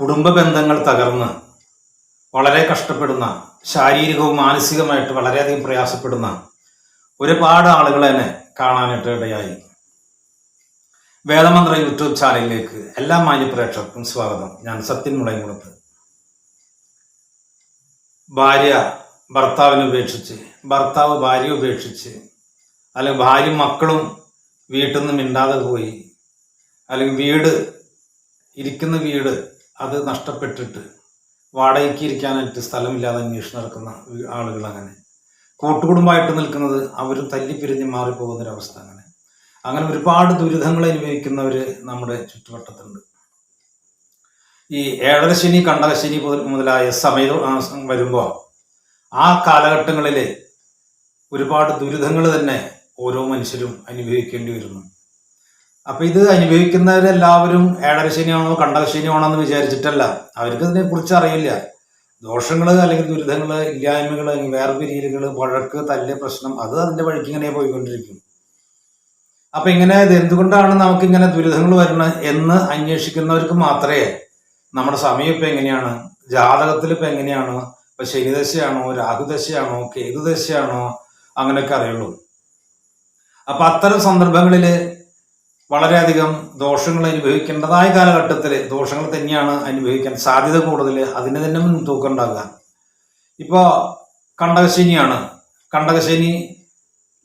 കുടുംബ ബന്ധങ്ങൾ തകർന്ന് വളരെ കഷ്ടപ്പെടുന്ന ശാരീരികവും മാനസികമായിട്ട് വളരെയധികം പ്രയാസപ്പെടുന്ന ഒരുപാട് ആളുകളെ തന്നെ കാണാനായിട്ട് ഇടയായി. വേദമന്ത്ര യൂട്യൂബ് ചാനലിലേക്ക് എല്ലാ മാന്യ മാന്യപ്രേക്ഷകർക്കും സ്വാഗതം. ഞാൻ സത്യൻ മുളയംകുളത്ത്. ഭാര്യ ഭർത്താവിനെ ഉപേക്ഷിച്ച് ഭർത്താവ് ഭാര്യ ഉപേക്ഷിച്ച് അല്ലെങ്കിൽ ഭാര്യ മക്കളും വീട്ടിൽ നിന്ന് മിണ്ടാതെ പോയി അല്ലെങ്കിൽ വീട് ഇരിക്കുന്ന വീട് അത് നഷ്ടപ്പെട്ടിട്ട് വാടകയ്ക്ക് ഇരിക്കാനായിട്ട് സ്ഥലമില്ലാതെ അന്വേഷണം നടക്കുന്ന ആളുകൾ അങ്ങനെ കൂട്ടുകുടുംബമായിട്ട് നിൽക്കുന്നത് അവരും തല്ലിപ്പിരിഞ്ഞ് മാറിപ്പോകുന്നൊരവസ്ഥ അങ്ങനെ. അങ്ങനെ ഒരുപാട് ദുരിതങ്ങൾ അനുഭവിക്കുന്നവർ നമ്മുടെ ചുറ്റുവട്ടത്തുണ്ട്. ഈ ഏഴരശനി കണ്ടകശനി മുതലായ സമയം വരുമ്പോൾ ആ കാലഘട്ടങ്ങളിൽ ഒരുപാട് ദുരിതങ്ങൾ തന്നെ ഓരോ മനുഷ്യരും അനുഭവിക്കേണ്ടി വരുന്നു. അപ്പൊ ഇത് അനുഭവിക്കുന്നവരെല്ലാവരും ഏഴരശനിയാണോ കണ്ടകശനിയാണോ എന്ന് വിചാരിച്ചിട്ടല്ല. അവർക്ക് ഇതിനെ കുറിച്ച് അറിയില്ല. ദോഷങ്ങൾ അല്ലെങ്കിൽ ദുരിതങ്ങൾ ഇല്ലായ്മകൾ അല്ലെങ്കിൽ വേർപിരിയലുകൾ വഴക്ക് തല്ല് പ്രശ്നം അത് അതിന്റെ വഴിക്ക് ഇങ്ങനെ പോയിക്കൊണ്ടിരിക്കും. അപ്പൊ ഇങ്ങനെ ഇത് എന്തുകൊണ്ടാണ് നമുക്ക് ഇങ്ങനെ ദുരിതങ്ങൾ വരുന്നത് എന്ന് അന്വേഷിക്കുന്നവർക്ക് മാത്രമേ നമ്മുടെ സമയം ഇപ്പൊ എങ്ങനെയാണ്? ജാതകത്തിൽ ഇപ്പൊ എങ്ങനെയാണ്? ഇപ്പൊ ശനിദശയാണോ രാഹുദശയാണോ കേതുദശയാണോ അങ്ങനെയൊക്കെ അറിയുള്ളൂ. അപ്പൊ അത്തരം സന്ദർഭങ്ങളിൽ വളരെയധികം ദോഷങ്ങൾ അനുഭവിക്കേണ്ടതായ കാലഘട്ടത്തിൽ ദോഷങ്ങൾ തന്നെയാണ് അനുഭവിക്കാൻ സാധ്യത കൂടുതൽ അതിന് തന്നെ മുൻതൂക്കം ഉണ്ടാകുക ഇപ്പോൾ കണ്ടകശനിയാണ്. കണ്ടകശനി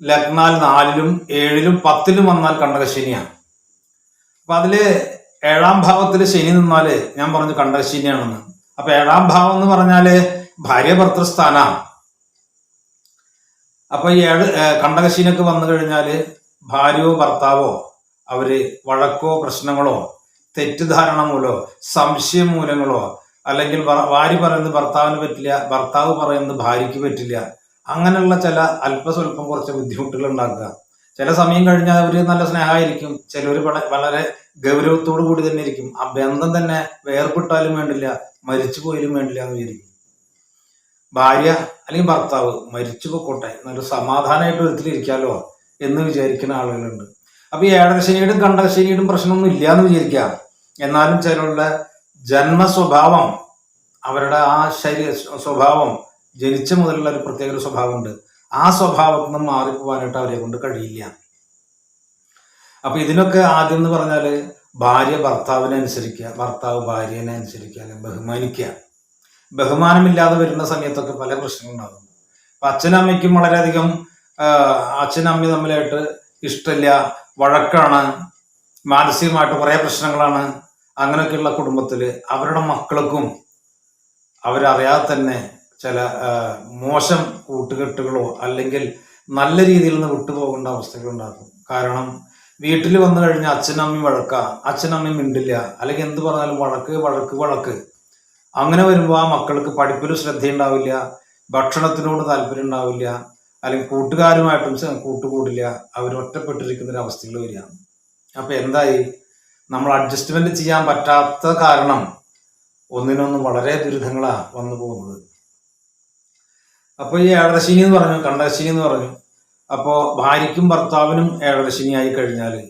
ലഗ്നാൽ നാലിലും ഏഴിലും പത്തിലും വന്നാൽ കണ്ടകശനിയാണ്. അപ്പം അതിൽ ഏഴാം ഭാവത്തിൽ ശനി നിന്നാൽ ഞാൻ പറഞ്ഞു കണ്ടകശനിയാണെന്ന്. അപ്പം ഏഴാം ഭാവം എന്ന് പറഞ്ഞാൽ ഭാര്യ ഭർത്തൃസ്ഥാനാണ്. ഈ ഏഴ് കണ്ടകശീനൊക്കെ വന്നു കഴിഞ്ഞാൽ ഭാര്യയോ ഭർത്താവോ അവർ വഴക്കോ പ്രശ്നങ്ങളോ തെറ്റിദ്ധാരണ മൂലോ സംശയം മൂലങ്ങളോ അല്ലെങ്കിൽ വാരി പറയുന്നത് ഭർത്താവിന് പറ്റില്ല ഭർത്താവ് പറയുന്നത് ഭാര്യയ്ക്ക് പറ്റില്ല അങ്ങനെയുള്ള ചില അല്പസ്വല്പം കുറച്ച് ബുദ്ധിമുട്ടുകൾ ഉണ്ടാക്കുക. ചില സമയം കഴിഞ്ഞാൽ അവർ നല്ല സ്നേഹമായിരിക്കും. ചിലർ വളരെ ഗൗരവത്തോടു കൂടി തന്നെ ഇരിക്കും. ആ ബന്ധം തന്നെ വേർപെട്ടാലും വേണ്ടില്ല മരിച്ചു പോയാലും വേണ്ടില്ല എന്ന് വിചാരിക്കും. ഭാര്യ അല്ലെങ്കിൽ ഭർത്താവ് മരിച്ചു പോയിക്കോട്ടെ നല്ല സമാധാനമായിട്ട് ഒരുത്തിലിരിക്കാലോ എന്ന് വിചാരിക്കുന്ന ആളുകളുണ്ട്. അപ്പൊ ഈ ഏഴരശനിയുടെയും കണ്ടകശനിയുടെയും പ്രശ്നമൊന്നും ഇല്ല എന്ന് വിചാരിക്കാം. എന്നാലും ചിലരുടെ ജന്മ സ്വഭാവം അവരുടെ ആ ശരീര സ്വഭാവം ജനിച്ച മുതലുള്ള ഒരു പ്രത്യേക ഒരു സ്വഭാവമുണ്ട്. ആ സ്വഭാവത്തിൽ നിന്ന് മാറിപ്പോവാനായിട്ട് അവരെ കൊണ്ട് കഴിയില്ല. അപ്പൊ ഇതിനൊക്കെ ആദ്യം എന്ന് പറഞ്ഞാൽ ഭാര്യ ഭർത്താവിനെ അനുസരിക്കുക ഭർത്താവ് ഭാര്യനെ അനുസരിക്കുക അല്ലെങ്കിൽ ബഹുമാനിക്കുക ബഹുമാനമില്ലാതെ വരുന്ന സമയത്തൊക്കെ പല പ്രശ്നങ്ങളുണ്ടാകും. അപ്പൊ അച്ഛനമ്മയ്ക്കും വളരെയധികം അച്ഛനമ്മ തമ്മിലായിട്ട് ഇഷ്ടമില്ല. വഴക്കാണ് മാനസികമായിട്ട് കുറേ പ്രശ്നങ്ങളാണ്. അങ്ങനെയൊക്കെയുള്ള കുടുംബത്തിൽ അവരുടെ മക്കൾക്കും അവരറിയാതെ തന്നെ ചില മോശം കൂട്ടുകെട്ടുകളോ അല്ലെങ്കിൽ നല്ല രീതിയിൽ നിന്ന് വിട്ടുപോകേണ്ട അവസ്ഥകൾ ഉണ്ടാക്കും. കാരണം വീട്ടിൽ വന്നു കഴിഞ്ഞാൽ അച്ഛനമ്മയും വഴക്ക അച്ഛനമ്മയും മിണ്ടില്ല. അല്ലെങ്കിൽ എന്ത് പറഞ്ഞാലും വഴക്ക് വഴക്ക് വഴക്ക്. അങ്ങനെ വരുമ്പോൾ ആ മക്കൾക്ക് പഠിപ്പിലും ശ്രദ്ധയുണ്ടാവില്ല ഭക്ഷണത്തിനോട് താല്പര്യം ഉണ്ടാവില്ല അല്ലെങ്കിൽ കൂട്ടുകാരുമായിട്ടും കൂട്ടുകൂടില്ല അവർ ഒറ്റപ്പെട്ടിരിക്കുന്ന ഒരു അവസ്ഥയിൽ വരികയാണ്. അപ്പൊ എന്തായി? നമ്മൾ അഡ്ജസ്റ്റ്മെന്റ് ചെയ്യാൻ പറ്റാത്ത കാരണം ഒന്നിനൊന്നും വളരെ ദുരിതങ്ങളാണ് വന്നു പോകുന്നത്. അപ്പൊ ഈ ഏഴരശനി എന്ന് പറഞ്ഞു കണ്ടശനി എന്ന് പറഞ്ഞു. അപ്പോ ഭാര്യയ്ക്കും ഭർത്താവിനും ഏഴരശിനി ആയി കഴിഞ്ഞാൽ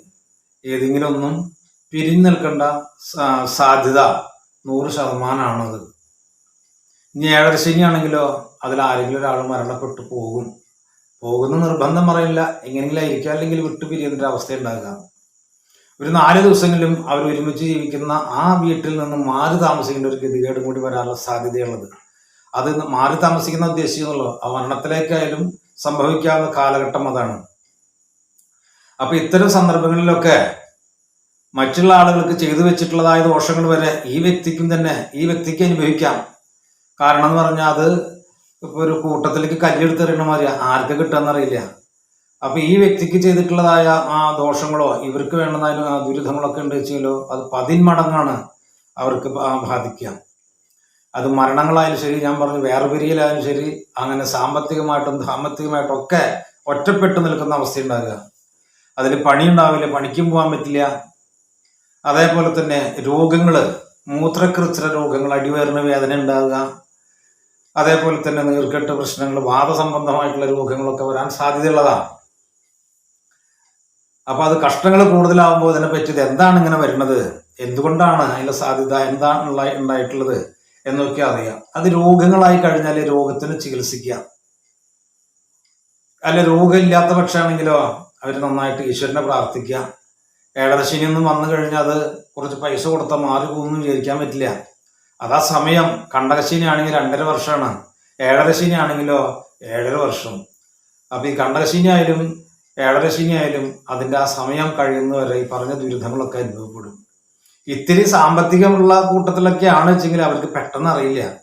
ഏതെങ്കിലും ഒന്നും പിരിഞ്ഞു നിൽക്കേണ്ട സാധ്യത നൂറ് ശതമാനമാണത് ഇനി ഏഴരശിനി ആണെങ്കിലോ അതിൽ ആരെങ്കിലും ഒരാൾ മരണപ്പെട്ടു പോകും. പോകുന്ന നിർബന്ധം പറയില്ല. എങ്ങനെയെങ്കിലും ആയിരിക്കും അല്ലെങ്കിൽ വിട്ടുപിരിയുന്നൊരു അവസ്ഥ ഉണ്ടാകുക ഒരു നാല് ദിവസങ്ങളിലും അവർ ഒരുമിച്ച് ജീവിക്കുന്ന ആ വീട്ടിൽ നിന്ന് മാറി താമസിക്കേണ്ട ഒരു ഗതികേടും കൂടി വരാനുള്ള സാധ്യതയുള്ളത്. അത് മാറി താമസിക്കുന്ന ഉദ്ദേശിക്കുന്നുള്ളൂ. ആ മരണത്തിലേക്കായാലും സംഭവിക്കാവുന്ന കാലഘട്ടം അതാണ്. അപ്പൊ ഇത്തരം സന്ദർഭങ്ങളിലൊക്കെ മറ്റുള്ള ആളുകൾക്ക് ചെയ്തു വെച്ചിട്ടുള്ളതായ ദോഷങ്ങൾ വരെ ഈ വ്യക്തിക്കും തന്നെ ഈ വ്യക്തിക്ക് അനുഭവിക്കാം. കാരണം എന്ന് പറഞ്ഞാൽ അത് ഇപ്പൊ ഒരു കൂട്ടത്തിലേക്ക് കല്ലെടുത്തെറിയണ മാതിരി ആർക്ക് കിട്ടാന്നറിയില്ല. അപ്പൊ ഈ വ്യക്തിക്ക് ചെയ്തിട്ടുള്ളതായ ആ ദോഷങ്ങളോ ഇവർക്ക് വേണ്ടതായാലും ആ ദുരിതങ്ങളൊക്കെ ഉണ്ട് വെച്ചാലോ അത് പതിന്മടങ്ങാണ് അവർക്ക് ബാധിക്കുക. അത് മരണങ്ങളായാലും ശരി ഞാൻ പറഞ്ഞു വേർപിരിയലായാലും ശരി അങ്ങനെ സാമ്പത്തികമായിട്ടും ധാമ്പത്തികമായിട്ടും ഒക്കെ ഒറ്റപ്പെട്ടു നിൽക്കുന്ന അവസ്ഥ ഉണ്ടാകുക അതിൽ പണി ഉണ്ടാവില്ല പണിക്കും പോകാൻ പറ്റില്ല. അതേപോലെ തന്നെ രോഗങ്ങൾ മൂത്രകൃത്ര രോഗങ്ങൾ അടിവയറിന് വേദന ഉണ്ടാകുക. അതേപോലെ തന്നെ നീർക്കെട്ട് പ്രശ്നങ്ങൾ വാദസംബന്ധമായിട്ടുള്ള രോഗങ്ങളൊക്കെ വരാൻ സാധ്യതയുള്ളതാണ്. അപ്പൊ അത് കഷ്ടങ്ങൾ കൂടുതലാവുമ്പോൾ ഇതിനെ പറ്റിയത് എന്താണ് ഇങ്ങനെ വരുന്നത്? എന്തുകൊണ്ടാണ് അതിന്റെ സാധ്യത? എന്താണ് ഉണ്ടായിട്ടുള്ളത്? എന്നൊക്കെ അറിയാം. അത് രോഗങ്ങളായി കഴിഞ്ഞാൽ രോഗത്തിന് ചികിത്സിക്കുക. അല്ല രോഗമില്ലാത്ത പക്ഷാണെങ്കിലോ അവർ നന്നായിട്ട് ഈശ്വരനെ പ്രാർത്ഥിക്കുക. ഏഴരശനി ഒന്നും വന്നു കഴിഞ്ഞാൽ അത് കുറച്ച് പൈസ കൊടുത്താൽ മാറി പോകുന്നു വിചാരിക്കാൻ പറ്റില്ല. അതാ സമയം. കണ്ടകശീനി ആണെങ്കിൽ രണ്ടര വർഷമാണ്. ഏഴരശീനി ആണെങ്കിലോ ഏഴര വർഷം. അപ്പൊ ഈ കണ്ടകശീനി ആയാലും ഏഴരശീനി ആയാലും അതിന്റെ ആ സമയം കഴിയുന്നവരെ ഈ പറഞ്ഞ ദുരിതങ്ങളൊക്കെ അനുഭവപ്പെടും. ഇത്തിരി സാമ്പത്തികമുള്ള കൂട്ടത്തിലൊക്കെയാണ് വെച്ചെങ്കിൽ അവർക്ക് പെട്ടെന്ന് അറിയില്ല.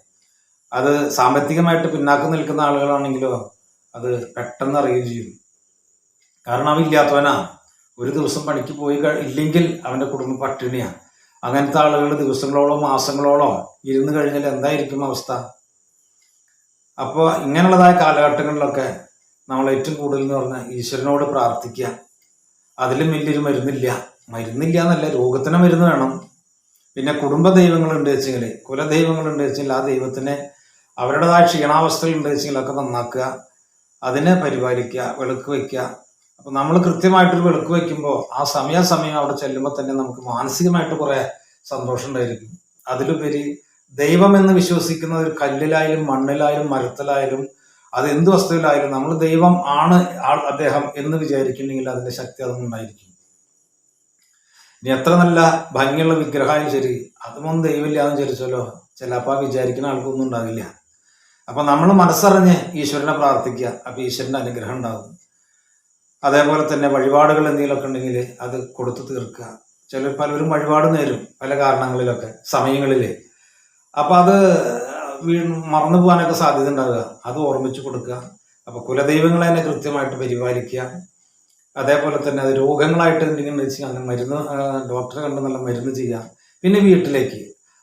അത് സാമ്പത്തികമായിട്ട് പിന്നാക്കം നിൽക്കുന്ന ആളുകളാണെങ്കിലോ അത് പെട്ടെന്ന് അറിയുകയും ചെയ്യും. കാരണം അവൻ ഇല്ലാത്തവനാ. ഒരു ദിവസം പണിക്ക് പോയി ഇല്ലെങ്കിൽ അവന്റെ കുടുംബം പട്ടിണിയാണ് അങ്ങനത്തെ ആളുകൾ ദിവസങ്ങളോളോ മാസങ്ങളോളോ ഇരുന്ന് കഴിഞ്ഞാൽ എന്തായിരിക്കും അവസ്ഥ? അപ്പോൾ ഇങ്ങനെയുള്ളതായ കാലഘട്ടങ്ങളിലൊക്കെ നമ്മൾ ഏറ്റവും കൂടുതൽ എന്ന് പറഞ്ഞാൽ ഈശ്വരനോട് പ്രാർത്ഥിക്കുക. അതിലും വലിയൊരു മരുന്നില്ല. മരുന്നില്ല എന്നല്ല രോഗത്തിന് മരുന്ന് വേണം. പിന്നെ കുടുംബ ദൈവങ്ങളുണ്ട് വെച്ചെങ്കിൽ കുലദൈവങ്ങളുണ്ട് വെച്ചെങ്കിൽ ആ ദൈവത്തിനെ അവരുടേതായ ക്ഷീണാവസ്ഥകളുണ്ട് വെച്ചെങ്കിൽ ഒക്കെ നന്നാക്കുക. അതിനെ പരിപാലിക്കുക വെളുക്ക് വയ്ക്കുക. അപ്പൊ നമ്മൾ കൃത്യമായിട്ടൊരു വിളക്ക് വെക്കുമ്പോൾ ആ സമയാസമയം അവിടെ ചെല്ലുമ്പോൾ തന്നെ നമുക്ക് മാനസികമായിട്ട് കുറെ സന്തോഷം ഉണ്ടായിരിക്കും. അതിലുപരി ദൈവം എന്ന് വിശ്വസിക്കുന്ന ഒരു കല്ലിലായാലും മണ്ണിലായാലും മരത്തിലായാലും അത് എന്ത് വസ്തുവിലായാലും നമ്മൾ ദൈവം ആണ് അദ്ദേഹം എന്ന് വിചാരിക്കുന്നെങ്കിൽ അതിന്റെ ശക്തി അതുകൊണ്ടായിരിക്കും ഇനി എത്ര നല്ല ഭംഗിയുള്ള വിഗ്രഹമായാലും ശരി അതുമൊന്നും ദൈവമില്ലാന്ന് വിചാരിച്ചല്ലോ ചിലപ്പോൾ വിചാരിക്കുന്ന ആൾക്കൊന്നും ഉണ്ടാവില്ല. അപ്പൊ നമ്മൾ മനസ്സറിഞ്ഞ് ഈശ്വരനെ പ്രാർത്ഥിക്കുക. അപ്പൊ ഈശ്വരന്റെ അനുഗ്രഹം ഉണ്ടാകും. അതേപോലെ തന്നെ വഴിപാടുകൾ എന്തെങ്കിലുമൊക്കെ ഉണ്ടെങ്കിൽ അത് കൊടുത്തു തീർക്കുക. ചില പലരും വഴിപാട് നേരും പല കാരണങ്ങളിലൊക്കെ സമയങ്ങളിൽ അപ്പം അത് മറന്നു പോകാനൊക്കെ സാധ്യത ഉണ്ടാവുക. അത് ഓർമ്മിച്ചു കൊടുക്കുക. അപ്പോൾ കുലദൈവങ്ങളെ തന്നെ കൃത്യമായിട്ട് പരിപാലിക്കുക. അതേപോലെ തന്നെ അത് രോഗങ്ങളായിട്ട് എന്തെങ്കിലും വെച്ച് അങ്ങനെ മരുന്ന് ഡോക്ടറെ കണ്ട് നല്ല മരുന്ന് ചെയ്യുക. പിന്നെ വീട്ടിലേക്ക്.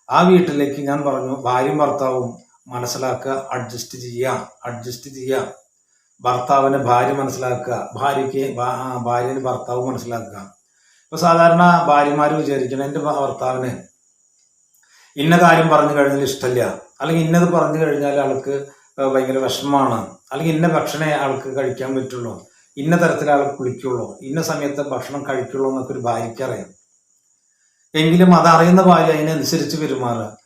ആ വീട്ടിലേക്ക് ഞാൻ പറഞ്ഞു ഭാര്യയും ഭർത്താവും മനസ്സിലാക്കുക അഡ്ജസ്റ്റ് ചെയ്യുക അഡ്ജസ്റ്റ് ചെയ്യുക. ഭർത്താവിനെ ഭാര്യ മനസ്സിലാക്കുക ഭാര്യയ്ക്ക് ഭാര്യന് ഭർത്താവ് മനസ്സിലാക്കുക. ഇപ്പൊ സാധാരണ ഭാര്യമാര് വിചാരിക്കണം എന്റെ ഭർത്താവിന് ഇന്ന കാര്യം പറഞ്ഞു കഴിഞ്ഞാൽ ഇഷ്ടമില്ല അല്ലെങ്കിൽ ഇന്നത് പറഞ്ഞു കഴിഞ്ഞാൽ ആൾക്ക് ഭയങ്കര വിഷമമാണ്. അല്ലെങ്കിൽ ഇന്ന ഭക്ഷണേ ആൾക്ക് കഴിക്കാൻ പറ്റുള്ളൂ. ഇന്ന തരത്തിൽ ആൾ കുളിക്കുള്ളൂ. ഇന്ന സമയത്ത് ഭക്ഷണം കഴിക്കുള്ളൂ എന്നൊക്കെ ഒരു ഭാര്യയ്ക്ക് അറിയാം. എങ്കിലും അതറിയുന്ന ഭാര്യ അതിനനുസരിച്ച് പെരുമാറുക.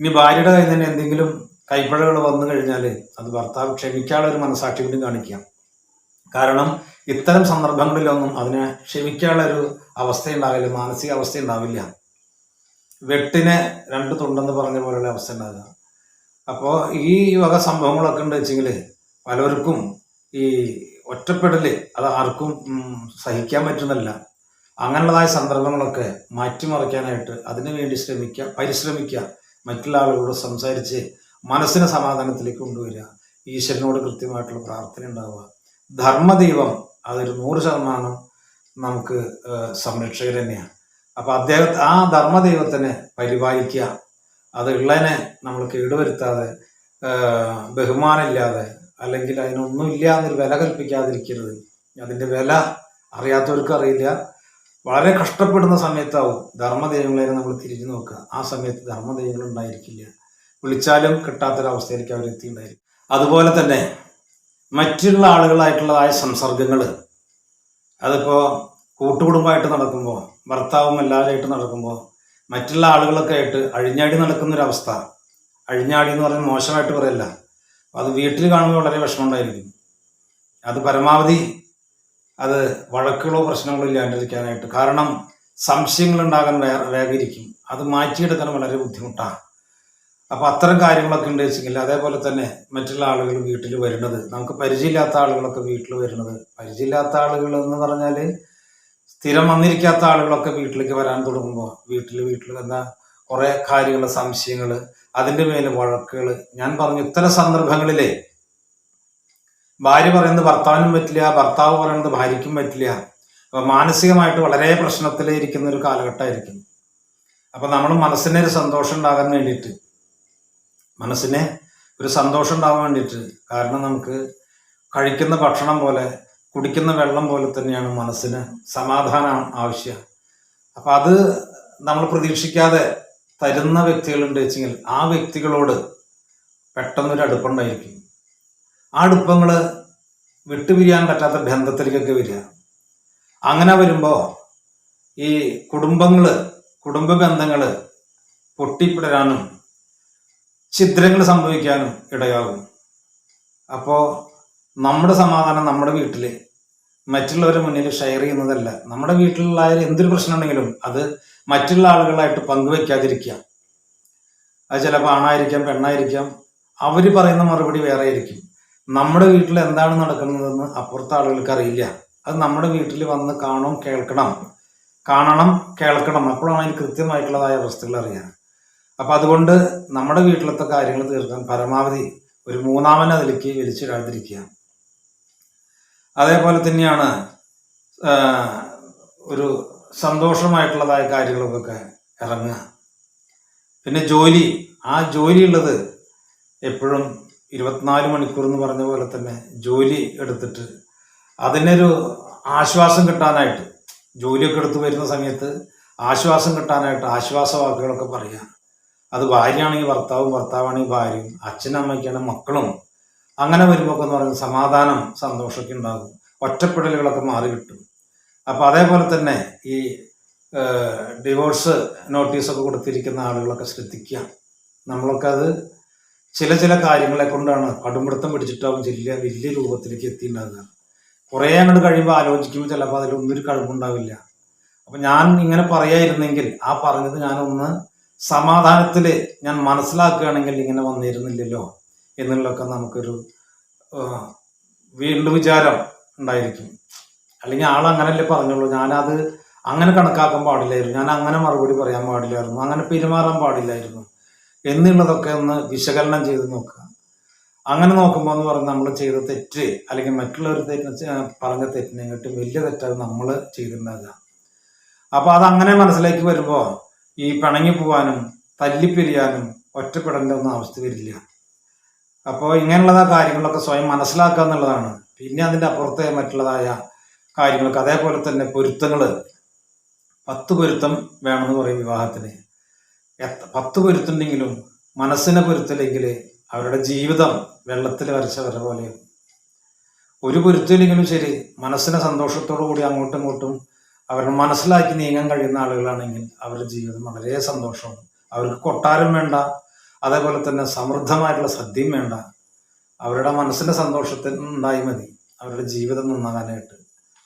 ഇനി ഭാര്യയുടെ കയ്യിൽ നിന്ന് എന്തെങ്കിലും കൈപ്പഴകൾ വന്നു കഴിഞ്ഞാൽ അത് ഭർത്താവ് ക്ഷമിക്കാനുള്ള ഒരു മനസാക്ഷി കൂടി കാണിക്കുക കാരണം ഇത്തരം സന്ദർഭങ്ങളിലൊന്നും അതിനെ ക്ഷമിക്കാനുള്ള ഒരു അവസ്ഥ ഉണ്ടാവില്ല മാനസിക അവസ്ഥ ഉണ്ടാവില്ല വെട്ടിനെ രണ്ട് തുണ്ടെന്ന് പറഞ്ഞ പോലെയുള്ള അവസ്ഥ ഉണ്ടാകുക അപ്പോൾ ഈ വക സംഭവങ്ങളൊക്കെ ഉണ്ട് വെച്ചെങ്കിൽ പലർക്കും ഈ ഒറ്റപ്പെടൽ അത് ആർക്കും സഹിക്കാൻ പറ്റുന്നില്ല അങ്ങനെയുള്ളതായ സന്ദർഭങ്ങളൊക്കെ മാറ്റിമറിക്കാനായിട്ട് അതിനു വേണ്ടി ശ്രമിക്കുക പരിശ്രമിക്കുക മറ്റുള്ള ആളുകളോട് സംസാരിച്ച് മനസ്സിനെ സമാധാനത്തിലേക്ക് കൊണ്ടുവരിക. ഈശ്വരനോട് കൃത്യമായിട്ടുള്ള പ്രാർത്ഥന ഉണ്ടാവുക. ധർമ്മദൈവം അതൊരു നൂറ് ശതമാനം നമുക്ക് സംരക്ഷകർ തന്നെയാണ്. അപ്പൊ അദ്ദേഹം ആ ധർമ്മദൈവത്തിനെ പരിപാലിക്കുക. അത് ഉള്ളതിനെ നമ്മൾ കേടുവരുത്താതെ ബഹുമാനമില്ലാതെ അല്ലെങ്കിൽ അതിനൊന്നുമില്ല എന്നൊരു വില കൽപ്പിക്കാതിരിക്കരുത്. അതിന്റെ വില അറിയാത്തവർക്ക് അറിയില്ല. വളരെ കഷ്ടപ്പെടുന്ന സമയത്താവും ധർമ്മദൈവങ്ങളെ നമ്മൾ തിരിഞ്ഞു നോക്കുക. ആ സമയത്ത് ധർമ്മദൈവങ്ങൾ ഉണ്ടായിരിക്കില്ല. വിളിച്ചാലും കിട്ടാത്തൊരവസ്ഥയിലേക്ക് അവർ അവരെത്തിയിട്ടുണ്ടായിരിക്കും അതുപോലെ തന്നെ മറ്റുള്ള ആളുകളായിട്ടുള്ളതായ സംസർഗങ്ങൾ അതിപ്പോൾ കൂട്ടുകുടുംബമായിട്ട് നടക്കുമ്പോൾ ഭർത്താവും എല്ലാവരുമായിട്ട് നടക്കുമ്പോൾ മറ്റുള്ള ആളുകളൊക്കെ ആയിട്ട് അഴിഞ്ഞാടി നടക്കുന്നൊരവസ്ഥ. അഴിഞ്ഞാടി എന്ന് പറഞ്ഞാൽ മോശമായിട്ട് പറയല്ല. അത് വീട്ടിൽ കാണുമ്പോൾ വളരെ വിഷമമുണ്ടായിരിക്കും. അത് പരമാവധി അത് വഴക്കുകളോ പ്രശ്നങ്ങളോ ഇല്ലാണ്ടിരിക്കാനായിട്ട്. കാരണം സംശയങ്ങൾ ഉണ്ടാകാൻ വേഗിരിക്കും അത് മാറ്റിയെടുക്കാൻ വളരെ ബുദ്ധിമുട്ടാണ്. അപ്പൊ അത്തരം കാര്യങ്ങളൊക്കെ ഉണ്ട് വെച്ചെങ്കിൽ അതേപോലെ തന്നെ മറ്റുള്ള ആളുകൾ വീട്ടിൽ വരുന്നത്. നമുക്ക് പരിചയമില്ലാത്ത ആളുകളൊക്കെ വീട്ടിൽ വരുന്നത്. പരിചയമില്ലാത്ത ആളുകൾ എന്ന് പറഞ്ഞാൽ സ്ഥിരം വന്നിരിക്കാത്ത ആളുകളൊക്കെ വീട്ടിലേക്ക് വരാൻ തുടങ്ങുമ്പോൾ വീട്ടിൽ വീട്ടിൽ എന്താ കുറെ കാര്യങ്ങൾ സംശയങ്ങൾ അതിന്റെ മേലെ വഴക്കുകൾ ഞാൻ പറഞ്ഞു ഇത്തരം സന്ദർഭങ്ങളിലെ ഭാര്യ പറയുന്നത് ഭർത്താവിനും പറ്റില്ല ഭർത്താവ് പറയുന്നത് ഭാര്യയ്ക്കും പറ്റില്ല. അപ്പൊ മാനസികമായിട്ട് വളരെ പ്രശ്നത്തിലേ ഇരിക്കുന്ന ഒരു കാലഘട്ടമായിരിക്കും. അപ്പൊ നമ്മൾ മനസ്സിനൊരു സന്തോഷം ഉണ്ടാകാൻ വേണ്ടിയിട്ട് മനസ്സിന് ഒരു സന്തോഷം ഉണ്ടാവാൻ വേണ്ടിയിട്ട് കാരണം നമുക്ക് കഴിക്കുന്ന ഭക്ഷണം പോലെ കുടിക്കുന്ന വെള്ളം പോലെ തന്നെയാണ് മനസ്സിന് സമാധാനം ആവശ്യം. അപ്പൊ അത് നമ്മൾ പ്രതീക്ഷിക്കാതെ തരുന്ന വ്യക്തികളുണ്ട് വെച്ചെങ്കിൽ ആ വ്യക്തികളോട് പെട്ടെന്നൊരു അടുപ്പുണ്ടായിരിക്കും ആ അടുപ്പങ്ങൾ വിട്ടുപിരിയാൻ പറ്റാത്ത ബന്ധത്തിലേക്കൊക്കെ വരിക. അങ്ങനെ വരുമ്പോൾ ഈ കുടുംബങ്ങൾ കുടുംബ ബന്ധങ്ങൾ പൊട്ടിപ്പിടരാനും ഛിദ്രങ്ങൾ സംഭവിക്കാനും ഇടയാകും. അപ്പോൾ നമ്മുടെ സമാധാനം നമ്മുടെ വീട്ടിൽ മറ്റുള്ളവരുടെ മുന്നിൽ ഷെയർ ചെയ്യുന്നതല്ല. നമ്മുടെ വീട്ടിലുള്ള എന്തൊരു പ്രശ്നം ഉണ്ടെങ്കിലും അത് മറ്റുള്ള ആളുകളായിട്ട് പങ്കുവെക്കാതിരിക്കുക. അത് ചിലപ്പോൾ ആണായിരിക്കാം പെണ്ണായിരിക്കാം അവർ പറയുന്ന മറുപടി വേറെ ആയിരിക്കും നമ്മുടെ വീട്ടിൽ എന്താണ് നടക്കുന്നതെന്ന് അപ്പുറത്തെ ആളുകൾക്ക് അറിയില്ല. അത് നമ്മുടെ വീട്ടിൽ വന്ന് കാണും കേൾക്കണം. കാണണം കേൾക്കണം. അപ്പോഴാണ് അതിന് കൃത്യമായിട്ടുള്ളതായ അവസ്ഥകൾ അറിയാൻ. അപ്പൊ അതുകൊണ്ട് നമ്മുടെ വീട്ടിലത്തെ കാര്യങ്ങൾ തീർക്കാൻ പരമാവധി ഒരു മൂന്നാമൻ അതിലേക്ക് വലിച്ചിടാതിരിക്കുക അതേപോലെ തന്നെയാണ് ഒരു സന്തോഷമായിട്ടുള്ളതായ കാര്യങ്ങൾക്കൊക്കെ ഇറങ്ങുക. പിന്നെ ജോലി ആ ജോലി ഉള്ളത് എപ്പോഴും ഇരുപത്തിനാല് മണിക്കൂർ എന്ന് പറഞ്ഞ പോലെ തന്നെ ജോലി എടുത്തിട്ട് അതിനൊരു ആശ്വാസം കിട്ടാനായിട്ട് ജോലിയൊക്കെ എടുത്തു വരുന്ന സമയത്ത് ആശ്വാസം കിട്ടാനായിട്ട് ആശ്വാസ വാക്കുകളൊക്കെ പറയുക. അത് ഭാര്യയാണെങ്കിൽ ഭർത്താവും ഭർത്താവാണെങ്കിൽ ഭാര്യയും അച്ഛനമ്മയ്ക്കാണെങ്കിൽ മക്കളും. അങ്ങനെ വരുമ്പോൾ എന്ന് പറയുന്നത് സമാധാനം സന്തോഷമൊക്കെ ഉണ്ടാകും. ഒറ്റപ്പെടലുകളൊക്കെ മാറി കിട്ടും. അപ്പൊ അതേപോലെ തന്നെ ഈ ഡിവോഴ്സ് നോട്ടീസൊക്കെ കൊടുത്തിരിക്കുന്ന ആളുകളൊക്കെ ശ്രദ്ധിക്കുക. നമ്മളൊക്കെ അത് ചില ചില കാര്യങ്ങളെ കൊണ്ടാണ് കടുംപിടുത്തം പിടിച്ചിട്ടാവും വലിയ വലിയ രൂപത്തിലേക്ക് എത്തിയിട്ടുണ്ടാകുക കുറേ അങ്ങോട്ട് കഴിയുമ്പോൾ ആലോചിക്കുമ്പോൾ ചിലപ്പോൾ അതിലൊന്നും ഒരു കഴിവുണ്ടാവില്ല. അപ്പൊ ഞാൻ ഇങ്ങനെ പറയായിരുന്നെങ്കിൽ ആ പറഞ്ഞത് ഞാനൊന്ന് സമാധാനത്തിൽ ഞാൻ മനസ്സിലാക്കുകയാണെങ്കിൽ ഇങ്ങനെ വന്നിരുന്നില്ലല്ലോ എന്നുള്ളതൊക്കെ നമുക്കൊരു വീണ്ടും വിചാരം ഉണ്ടായിരിക്കും. അല്ലെങ്കിൽ ആൾ അങ്ങനല്ലേ പറഞ്ഞുള്ളൂ. ഞാനത് അങ്ങനെ കണക്കാക്കാൻ പാടില്ലായിരുന്നു. ഞാൻ അങ്ങനെ മറുപടി പറയാൻ പാടില്ലായിരുന്നു. അങ്ങനെ പെരുമാറാൻ പാടില്ലായിരുന്നു. എന്നുള്ളതൊക്കെ ഒന്ന് വിശകലനം ചെയ്ത് നോക്കുക. അങ്ങനെ നോക്കുമ്പോൾ എന്ന് പറഞ്ഞാൽ നമ്മൾ ചെയ്ത തെറ്റ് അല്ലെങ്കിൽ മറ്റുള്ളവർ തെറ്റ് പറഞ്ഞ തെറ്റിനെക്കാട്ടും വലിയ തെറ്റാണ് നമ്മൾ ചെയ്തിട്ടുണ്ടാകുക അപ്പോൾ അത് അങ്ങനെ മനസ്സിലേക്ക് വരുമ്പോൾ ഈ പിണങ്ങി പോവാനും തല്ലിപ്പിരിയാനും ഒറ്റപ്പെടേണ്ട ഒന്നും അവസ്ഥ വരില്ല. അപ്പോൾ ഇങ്ങനെയുള്ള കാര്യങ്ങളൊക്കെ സ്വയം മനസ്സിലാക്കുക എന്നുള്ളതാണ്. പിന്നെ അതിന്റെ അപ്പുറത്തെ മറ്റുള്ളതായ കാര്യങ്ങൾക്ക് അതേപോലെ തന്നെ പൊരുത്തങ്ങൾ പത്ത് പൊരുത്തം വേണമെന്ന് പറയും വിവാഹത്തിന്. പത്ത് പൊരുത്തുണ്ടെങ്കിലും മനസ്സിനെ പൊരുത്തില്ലെങ്കിൽ അവരുടെ ജീവിതം വെള്ളത്തിൽ വരച്ച വര പോലെ ഒരു പൊരുത്തില്ലെങ്കിലും ശരി മനസ്സിനെ സന്തോഷത്തോടു കൂടി അങ്ങോട്ടും ഇങ്ങോട്ടും അവരെ മനസ്സിലാക്കി നീങ്ങാൻ കഴിയുന്ന ആളുകളാണെങ്കിൽ അവരുടെ ജീവിതം വളരെ സന്തോഷവും അവർക്ക് കൊട്ടാരം വേണ്ട അതേപോലെ തന്നെ സമൃദ്ധമായിട്ടുള്ള സദ്യയും വേണ്ട. അവരുടെ മനസ്സിന്റെ സന്തോഷത്തിൽ ഉണ്ടായി മതി. അവരുടെ ജീവിതം നന്നാകാനായിട്ട്.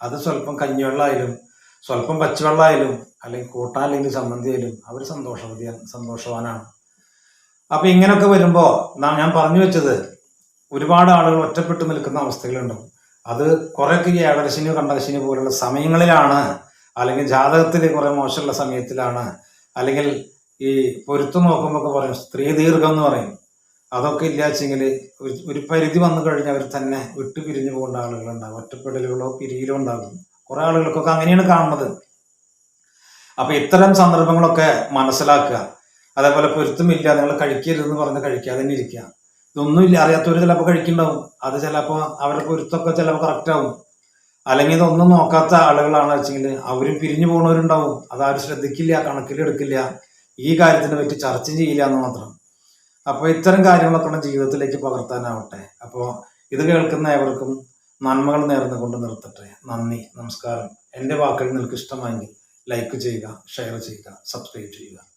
അത് സ്വല്പം കഞ്ഞിവെള്ളമായാലും സ്വല്പം പച്ചവെള്ളമായാലും അല്ലെങ്കിൽ കൂട്ടാൻ അല്ലെങ്കിൽ ചമ്മന്തിയായാലും അവർ സന്തോഷവതി സന്തോഷവാനാണ്. അപ്പൊ ഇങ്ങനെയൊക്കെ വരുമ്പോ ഞാൻ പറഞ്ഞു വെച്ചത് ഒരുപാട് ആളുകൾ ഒറ്റപ്പെട്ടു നിൽക്കുന്ന അവസ്ഥകളുണ്ടാവും അത് കുറെയൊക്കെ ഈ ഏഴരശനി പോലുള്ള സമയങ്ങളിലാണ് അല്ലെങ്കിൽ ജാതകത്തിൽ കുറെ മോശമുള്ള സമയത്തിലാണ് അല്ലെങ്കിൽ ഈ പൊരുത്തം നോക്കുമ്പോൾ പറയും സ്ത്രീ ദീർഘം എന്ന് പറയും. അതൊക്കെ ഇല്ലാച്ചെങ്കിൽ ഒരു പരിധി വന്നു കഴിഞ്ഞാൽ അവർ തന്നെ വിട്ടു പിരിഞ്ഞു പോകേണ്ട ആളുകളുണ്ടാകും ഒറ്റപ്പെടലുകളോ പിരിയിലോ ഉണ്ടാകും കുറെ ആളുകൾക്കൊക്കെ അങ്ങനെയാണ് കാണുന്നത്. അപ്പൊ ഇത്തരം സന്ദർഭങ്ങളൊക്കെ മനസ്സിലാക്കുക. അതേപോലെ പൊരുത്തമില്ല നിങ്ങൾ കഴിക്കരുതെന്ന് പറഞ്ഞ് കഴിക്കാതെ തന്നെ ഇരിക്കുക. ഇതൊന്നും ഇല്ല അറിയാത്തവർ ചിലപ്പോൾ കഴിക്കുന്നുണ്ടാവും. അത് ചിലപ്പോൾ അവരുടെ പൊരുത്തമൊക്കെ ചിലപ്പോൾ കറക്റ്റ് ആവും. അല്ലെങ്കിൽ ഇതൊന്നും നോക്കാത്ത ആളുകളാണ് വെച്ചെങ്കിൽ അവരും പിരിഞ്ഞു പോകുന്നവരുണ്ടാവും. അതാരും ശ്രദ്ധിക്കില്ല കണക്കിലെടുക്കില്ല ഈ കാര്യത്തിനെ പറ്റി ചർച്ച ചെയ്യില്ല എന്ന് മാത്രം. അപ്പോൾ ഇത്തരം കാര്യങ്ങളൊക്കെ ജീവിതത്തിലേക്ക് പകർത്താനാവട്ടെ. അപ്പോൾ ഇത് കേൾക്കുന്ന ഏവർക്കും നന്മകൾ നേർന്നുകൊണ്ട് നിർത്തട്ടെ. നന്ദി നമസ്കാരം. എന്റെ വാക്കുകൾ നിങ്ങൾക്ക് ഇഷ്ടമായെങ്കിൽ ലൈക്ക് ചെയ്യുക ഷെയർ ചെയ്യുക സബ്സ്ക്രൈബ് ചെയ്യുക.